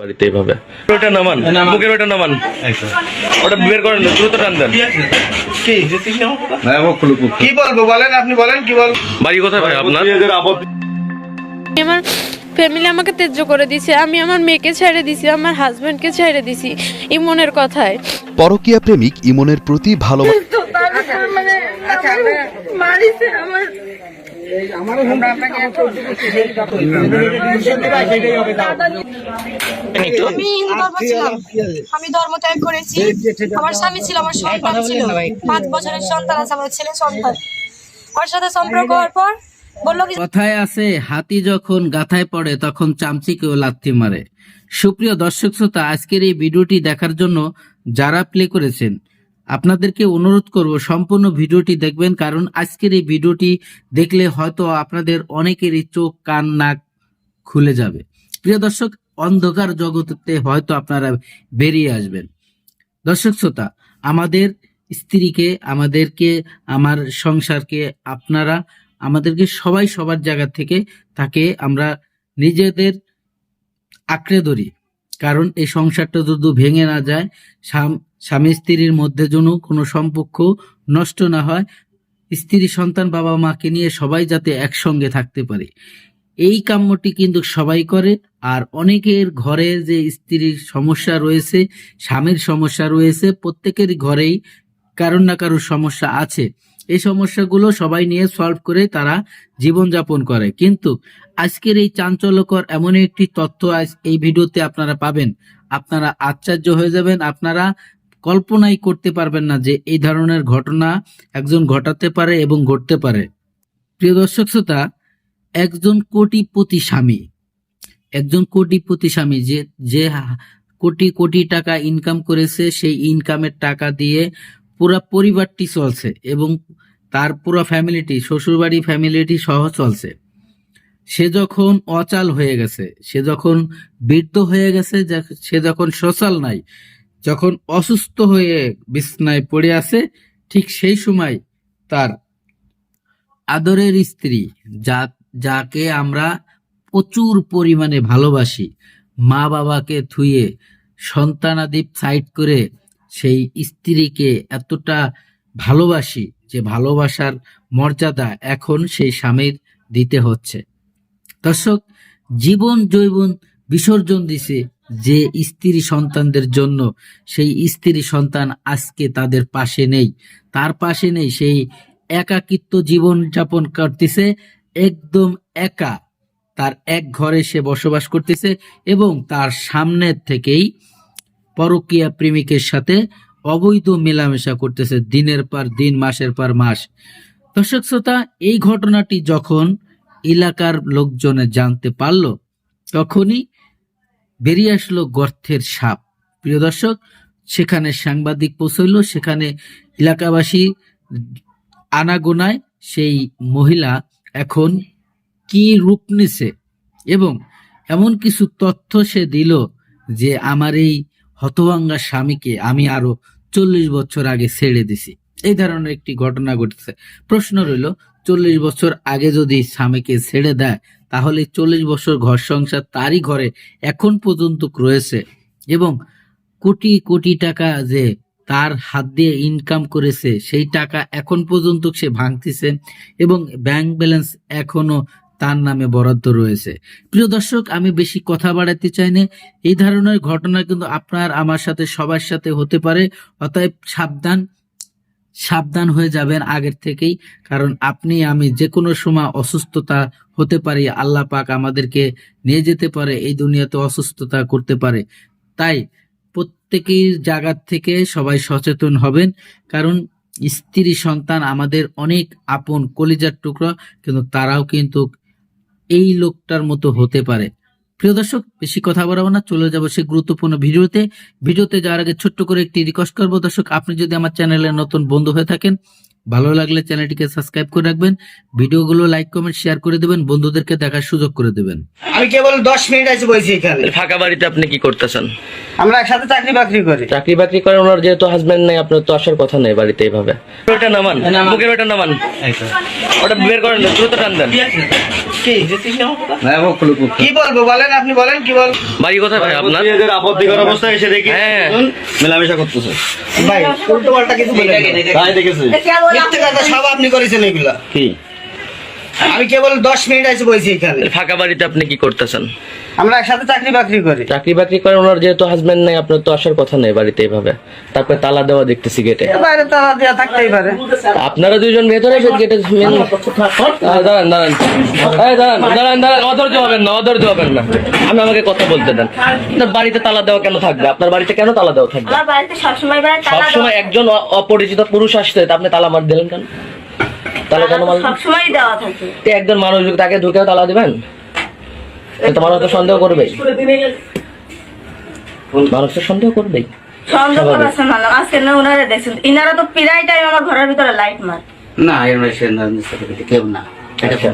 বাড়িতে এইভাবে ওটা নামান বুকের ওটা নামান। ওটা বের করেন দ্রুত টান দেন। কি কি বলব বলেন আপনি বলেন কি বল বাড়ি কোথায় ভাই আপনার? আমার ফ্যামিলি আমাকে ত্যায্য করে দিছে। আমি আমার মেয়েকে ছেড়ে দিছি আমার হাজবেন্ডকে ছেড়ে দিছি ইমনের কথায়। পরকীয়া প্রেমিক ইমনের প্রতি ভালোবাসা মানে হিন্দু ধর্ম ছিলাম আমি ধর্ম ত্যাগ করেছি আমার স্বামী ছিল আমার সন্তান ছিল পাঁচ বছরের সন্তান আছে আমার ছেলে সন্তান ওর সাথে সম্পর্ক হওয়ার পর কথায় আছে হাতি যখন গাথায় পড়ে তখন চামচিকেও লাথি মারে সুপ্রিয় দর্শক শ্রোতা আজকের এই ভিডিওটি দেখার জন্য যারা প্লে করেছেন আপনাদেরকে অনুরোধ করব সম্পূর্ণ ভিডিওটি দেখবেন, কারণ আজকের এই ভিডিওটি দেখলে হয়তো আপনাদের অনেকেরই চোখ, কান, নাক খুলে যাবে। প্রিয় দর্শক, অন্ধকার জগতে হয়তো আপনারা বেরিয়ে আসবেন। দর্শক শ্রোতা, আমাদের স্ত্রীকে, আমাদেরকে, আমার সংসারকে, আপনারা, আমাদেরকে সবাই সবার জায়গা থেকে তাকে আমরা নিজেদের আঁকড়ে ধরি। কারণ এই সংসারটা যদি ভেঙে না যায় স্বাম- স্ত্রীর মধ্যে যেন কোনো সম্পর্ক নষ্ট না হয়, স্ত্রী সন্তান বাবা মাকে নিয়ে সবাই যাতে একসঙ্গে থাকতে পারে। এই কাম্যটি কিন্তু সবাই করে, আর অনেকের ঘরে যে স্ত্রীর সমস্যা রয়েছে, স্বামীর সমস্যা রয়েছে, প্রত্যেকের ঘরেই কারোর না কারোর সমস্যা আছে। এই সমস্যাগুলো সবাই নিয়ে সলভ করে তারা জীবনযাপন করে। কিন্তু আজকের এই চাঞ্চল্যকর এমন একটি তথ্য আজ এই ভিডিওতে আপনারা পাবেন। আপনারা আশ্চর্য হয়ে যাবেন। আপনারা কল্পনাই করতে পারবেন না যে এই ধরনের ঘটনা একজন ঘটাতে পারে এবং ঘটতে পারে। প্রিয় দর্শক শ্রোতা, একজন কোটিপতি স্বামী, একজন কোটিপতি স্বামী যে যে কোটি কোটি টাকা ইনকাম করেছে, সেই ইনকামের টাকা দিয়ে পুরো পরিবারটি চলছে এবং তার পুরো ফ্যামিলিটি শ্বশুরবাড়ি ফ্যামিলিটি সহ চলছে। সে যখন অচাল হয়ে গেছে, সে যখন বৃদ্ধ হয়ে গেছে সে যখন সোশ্যাল নাই যখন অসুস্থ হয়ে বিছনায় পড়ে আছে, ঠিক সেই সময় তার আদরের স্ত্রী, যা, যাকে আমরা প্রচুর পরিমাণে ভালোবাসি মা বাবাকে থুয়ে সন্তানাদি সাইড করে সেই স্ত্রীকে এতটা ভালোবাসি যে ভালোবাসার মর্যাদা এখন সেই স্বামীর দিতে হচ্ছে। দর্শক, জীবন জৈবন বিসর্জন দিছে যে স্ত্রী সন্তানদের জন্য সেই স্ত্রী সন্তান আজকে তাদের পাশে নেই। তার পাশে নেই সেই একাকিত্ব জীবন যাপন করতেছে, একদম একা। তার এক ঘরে সে বসবাস করতেছে এবং তার সামনের থেকেই পরকীয়া প্রেমিকের সাথে অবৈধ মেলামেশা করতেছে দিনের পর দিন, মাসের পর মাস। দর্শক শ্রোতা, এই ঘটনাটি যখন এলাকার লোকজনে জানতে পারল, তখনই বেরিয়ে আসলো গর্তের সাপ। প্রিয় দর্শক, সেখানে সাংবাদিক পৌঁছইল, সেখানে এলাকাবাসী আনাগোনায় সেই মহিলা এখন কি রূপ নিছে এবং এমন কিছু তথ্য সে দিল যে আমার এই হতভাঙ্গা স্বামীকে আমি আরও চল্লিশ বছর আগে ছেড়ে দিছি। এই ধরনের একটি ঘটনা ঘটেছে। প্রশ্ন রইল চল্লিশ বছর আগে যদি স্বামীকে ছেড়ে দেয়, তাহলে চল্লিশ বছর ঘর সংসার তারই ঘরে এখন পর্যন্ত রয়েছে এবং কোটি কোটি টাকা যে তার হাত দিয়ে ইনকাম করেছে, সেই টাকা এখন পর্যন্ত সে ভাঙতেছে এবং ব্যাংক ব্যালেন্স এখনও তার নামে বরাদ্দ রয়েছে। প্রিয় দর্শক, আমি বেশি কথা বাড়াতে চাই না। এই ধরনের ঘটনা কিন্তু আপনার, আমার সাথে, সবার সাথে হতে পারে। অতএব সাবধান। সাবধান হয়ে যাবেন আগের থেকেই, কারণ আপনি, আমি যে কোনো সময় অসুস্থতা হতে পারি, আল্লাহ পাক আমাদেরকে নিয়ে যেতে পারে, এই দুনিয়াতে অসুস্থতা করতে পারে। তাই প্রত্যেকের জায়গার থেকে সবাই সচেতন হবেন, কারণ স্ত্রী সন্তান আমাদের অনেক আপন, কলিজার টুকরা, কিন্তু তারাও কিন্তু এই লোকটার মতো হতে পারে। প্রিয় দর্শক, বেশি কথা বলব না, চলে যাব সেই গুরুত্বপূর্ণ ভিডিওতে। ভিডিওতে যাওয়ার আগে ছোট্ট করে একটি রিকোয়েস্ট করব। দর্শক, আপনি যদি আমার চ্যানেলে নতুন বন্ধু হয়ে থাকেন ভালো লাগলে চ্যানেলটিকে সাবস্ক্রাইব করে রাখবেন ভিডিওগুলো লাইক কমেন্ট শেয়ার করে দেবেন বন্ধুদেরকে দেখার সুযোগ করে দেবেন। আমি কেবল দশ মিনিট আছে বলছি এখানে। ফাঁকা বাড়িতে আপনি কি করতেছেন? আমরা একসাথে চাকরি বাকরি করি। চাকরি বাকরি করে ওনার যেহেতু হাজবেন্ড নেই আপনার তো আসার কথা নেই বাড়িতে এইভাবে। ওটা নামান বুকের ওটা নামান। ওটা বের করেন দ্রুত টান দেন। কি? কি বলব বলেন আপনি বলেন কি বল বাড়ি কোথায় ভাই আপনার? আপত্তিকর অবস্থায় এসে দেখি। হ্যাঁ। মেলামেশা করতেছে। ভাই উল্টো পাল্টা কিছু বলে ভাই দেখেছি। মিথ্যে কথা সব আপনি করেছেন এগুলা। কি? আমি কেবল দশ মিনিট আছে বলছি এখানে। ফাঁকা বাড়িতে আপনি কি করতেছেন? আমরা একসাথে চাকরি বাকরি করি। চাকরি বাকরি করে ওনার যেহেতু হাজবেন্ড নেই আপনার তো আসার কথা নেই বাড়িতে এইভাবে তারপরে তালা দেওয়া দেখতেছি গেটে বাইরে তারা দেওয়া থাকতেই পারে। আপনারা দুইজন ভেতরে গেটে দাঁড়ান দাঁড়ান। এই দাঁড়ান দাঁড়ান দাঁড়ান অধৈর্য হবেন না অধৈর্য হবেন না। আমি আমাকে কথা বলতে দেন। আপনার বাড়িতে তালা দেওয়া কেন থাকবে? আপনার বাড়িতে কেন তালা দেওয়া থাকবে? আমার বাড়িতে সবসময় সবসময় একজন অপরিচিত পুরুষ আসতে তা আপনি তালা মার দিলেন কেন? তালা কেন মারলেন? সবসময় দেওয়া থাকে। একজন মানুষ তাকে ঢুকে তালা দিবেন? তোমার হয়তো সন্দেহ করবে মানুষ তো সন্দেহ করবেই। সন্দেহ করেছে মানলাম আজকে না ওনারা দেখছেন। ইনারা তো প্রায় টাইম আমার ঘরের ভিতরে লাইট মার। না এর কেউ না। আচ্ছা।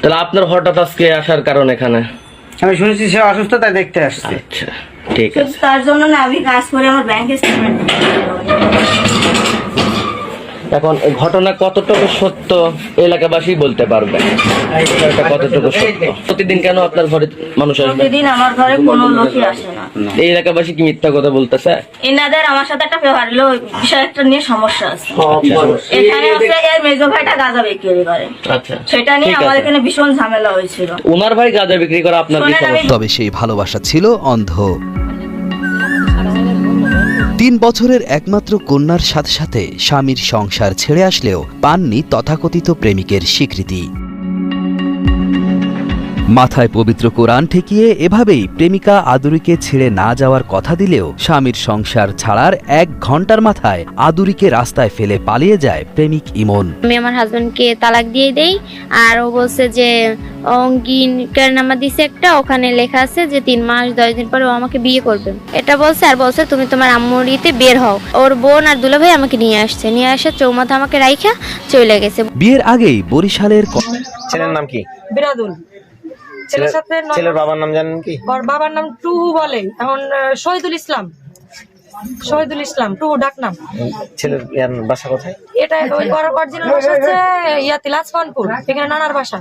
তাহলে আপনার হঠাৎ আজকে আসার কারণ এখানে? আমি শুনেছি সে অসুস্থ তাই দেখতে আসছে। আচ্ছা ঠিক আছে। তার জন্য না আমি কাজ করে আমার ব্যাংকে স্টেটমেন্ট এখন ঘটনা কতটুকু সত্য এলাকাবাসী বলতে পারবে? কতটুকু সত্য? প্রতিদিন কেন আপনার ঘরে মানুষ আসবে? প্রতিদিন আমার ঘরে কোনো লোকই আসে না। এই এলাকাবাসী কি মিথ্যা কথা বলতেছে? এনাদের আমার সাথে একটা ব্যবহার হলো বিষয় একটা নিয়ে সমস্যা আছে। আচ্ছা এখানে হচ্ছে এর মেজো ভাইটা গাঁজা বিক্রি করে। আচ্ছা সেটা নিয়ে আমাদের এখানে ভীষণ ঝামেলা হয়েছিল। ওনার ভাই গাঁজা বিক্রি করে আপনার কি সমস্যা তবে সেই ভালোবাসা ছিল অন্ধ। তিন বছরের একমাত্র কন্যার সাথে সাথে স্বামীর সংসার ছেড়ে আসলেও পাননি তথাকথিত প্রেমিকের স্বীকৃতি। মাথায় পবিত্র কোরআন ঠেকিয়ে এভাবেই প্রেমিকা আদুরিকে ছেড়ে না যাওয়ার কথা দিলেও স্বামীর সংসার ছাড়ার এক ঘণ্টার মাথায় আদুরিকে রাস্তায় ফেলে পালিয়ে যায় প্রেমিক ইমন। আমি আমার হাজবেন্ডকে তালাক দিয়ে দেই আর ও বলছে যে অঙ্গিনকার নামা দিছে একটা ওখানে লেখা আছে যে তিন মাস দশ দিন পরে ও আমাকে বিয়ে করবে। এটা বলছে আর বলছে তুমি তোমার আম্মুর ইতে বের হও। ওর বোন আর দুলাভাই আমাকে নিয়ে আসছে। নিয়ে আসে চৌমাথা আমাকে রাইখা চলে গেছে। বিয়ের আগেই বরিশালের ছেলের নাম কি? বিরাদুল ছেলের সাথে ছেলের বাবার নাম জানেন কি? বাবার নাম টুহু বলে। এখন শহীদুল ইসলাম। শহীদুল ইসলাম টুহু ডাক নাম। ছেলের বাসা কোথায়? এটা ওই অরিজিনাল ভাষা হচ্ছে ইয়াতি লাজপানপুর এখানে নানার বাসা।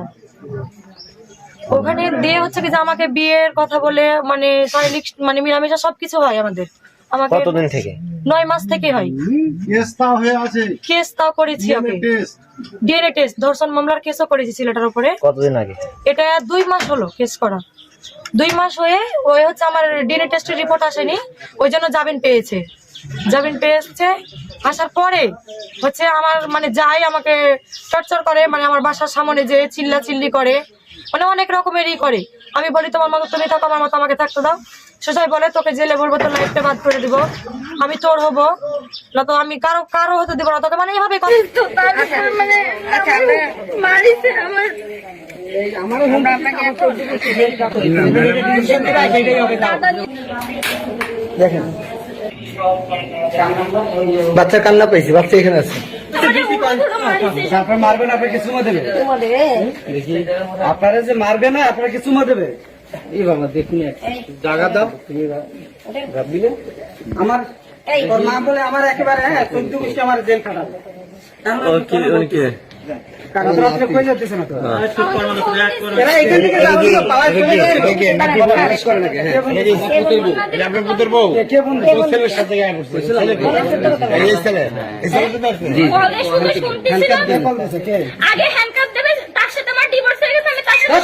ওখানে দিয়ে হচ্ছে কি যে আমাকে বিয়ের কথা বলে মানে শারীরিক মানে মিলামেশা সবকিছু হয় আমাদের। আমাকে কতদিন থেকে? নয় মাস থেকে হয়। কেস তাও করেছি ওকে ডিএনএ টেস্ট ধর্ষণ মামলার কেসও করেছি ছেলেটার উপরে। কতদিন আগে? এটা দুই মাস হলো কেস করা। দুই মাস হয়ে ওই হচ্ছে আমার ডিএনএ টেস্টের রিপোর্ট আসেনি। ওই জন্য জামিন পেয়েছে। জামিন পেয়েছে। আসার পরে হচ্ছে আমার মানে যাই আমাকে টর্চার করে মানে আমার বাসার সামনে যে চিল্লা চিল্লি করে মানে অনেক রকমেরই করে। আমি বলি তোমার মতো তুমি থাকো আমার মতো আমাকে থাকতে দাও। সোজাই বলে তোকে জেলে বলব তোর লাইফটা বাদ করে দিব। আমি তোর হব না তো আমি কারও কারও হতে দিব না তোকে। মানে এইভাবে কথা। বাচ্চা কান্না পাইছি বাচ্চা এখানে আছে। আপনার মারবে না আপনাকে চুমা দেবে। আপনারা যে মারবে না আপনাকে চুমা দেবে? এই বাবা দেখুন জায়গা দাও ভাববিলে আমার ওর মা বলে আমার একেবারে হ্যাঁ চোদ্দ গোষ্ঠী আমার জেল খাটাবে? আগে হ্যান্ডকাপ দেবে তার সাথে আমার ডিভোর্স হয়ে গেছে আমি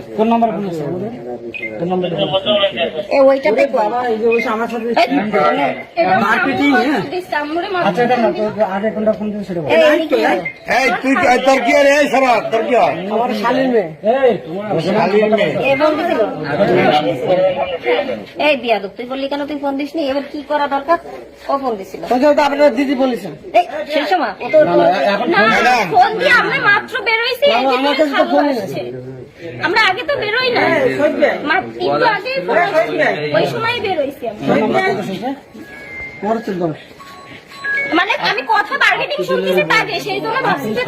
সাথে সংসার করে কে ফোন দিছে? কোনো আছে কোন নাম্বার আমাদের? কোন নাম্বার বাবা এই যে ওই আমার সাথে মারপিটিং হ্যাঁ? আচ্ছা এটা না তো আগে কোনটা ফোন দিন সেটা এই তুই তোর কি রে এই সারা? তোর কি আমার শালীর মেয়ে। এই তোমার শালীর মেয়ে। এই বিয়া তুই বললি কেন তুই ফোন দিসনি? এবার কি করা দরকার? ও ফোন দিছিল। তো তো আপনার দিদি বলেছেন। সেই সময়। ও তো ফোন দিয়ে আমরা মাত্র বেরোইছি এই যে আমার কাছে তো ফোন আসছে। আমরা আগে তো বেরোই না একটু আগে। ওই সময় বেরোইছি মানে আমি কথা মার্কেটিং শুনতেছি তাকে সেই জন্য ভাবছি যে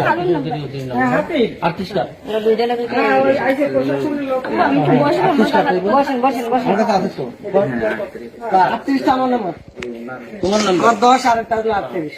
নাম্বার? তোমার নাম্বার? দশ আর একটা আটত্রিশ।